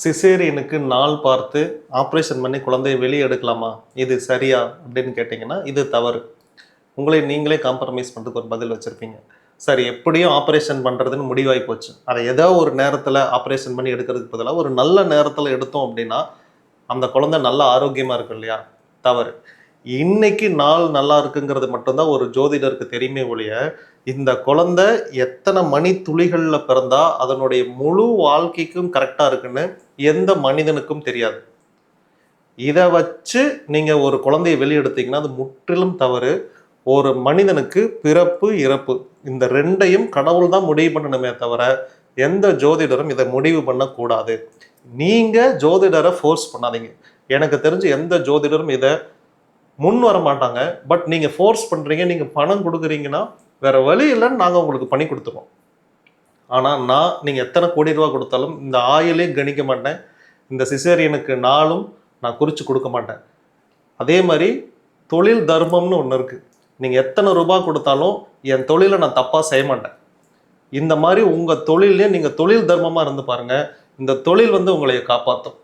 சிசேரியனுக்கு நாள் பார்த்து ஆப்ரேஷன் பண்ணி குழந்தையை வெளியே எடுக்கலாமா? இது சரியா? அப்படின்னு கேட்டிங்கன்னா இது தவறு. உங்களை நீங்களே காம்ப்ரமைஸ் பண்ணுறதுக்கு ஒரு பதில் வச்சுருப்பீங்க. சரி எப்படியும் ஆப்ரேஷன் பண்ணுறதுன்னு முடிவாகி போச்சு. அதை ஏதோ ஒரு நேரத்தில் ஆப்ரேஷன் பண்ணி எடுக்கிறதுக்கு பதிலாக ஒரு நல்ல நேரத்தில் எடுத்தோம் அப்படின்னா அந்த குழந்தை நல்ல ஆரோக்கியமாக இருக்கும் இல்லையா? தவறு. இன்னைக்கு நாள் நல்லா இருக்குங்கிறது மட்டும்தான் ஒரு ஜோதிடருக்கு தெரியுமே ஒழிய இந்த குழந்தை எத்தனை மணி துளிகளில் பிறந்தா அதனுடைய முழு வாழ்க்கைக்கும் கரெக்டாக இருக்குன்னு எந்த மனிதனுக்கும் தெரியாது. இதை வச்சு நீங்கள் ஒரு குழந்தையை வெளியெடுத்தீங்கன்னா அது முற்றிலும் தவறு. ஒரு மனிதனுக்கு பிறப்பு இறப்பு இந்த ரெண்டையும் கடவுள் தான் முடிவு பண்ணணுமே தவிர எந்த ஜோதிடரும் இதை முடிவு பண்ணக்கூடாது. நீங்கள் ஜோதிடரை ஃபோர்ஸ் பண்ணாதீங்க. எனக்கு தெரிஞ்சு எந்த ஜோதிடரும் இதை முன் வர மாட்டாங்க. பட் நீங்கள் ஃபோர்ஸ் பண்ணுறீங்க நீங்கள் பணம் கொடுக்குறீங்கன்னா வேற வழி இல்லைன்னு நாங்கள் உங்களுக்கு பண்ணி கொடுத்துருவோம். ஆனால் நான் நீங்கள் எத்தனை கோடி ரூபா கொடுத்தாலும் இந்த ஆயிலே கணிக்க மாட்டேன். இந்த சிசேரியனுக்கு நாளும் நான் குறித்து கொடுக்க மாட்டேன். அதே மாதிரி தொழில் தர்மம்னு ஒன்று இருக்குது நீங்கள் எத்தனை ரூபாய் கொடுத்தாலும் என் தொழிலை நான் தப்பாக செய்ய மாட்டேன். இந்த மாதிரி உங்கள் தொழிலே நீங்கள் தொழில் தர்மமாக இருந்து பாருங்கள் இந்த தொழில் வந்து உங்களை காப்பாற்றும்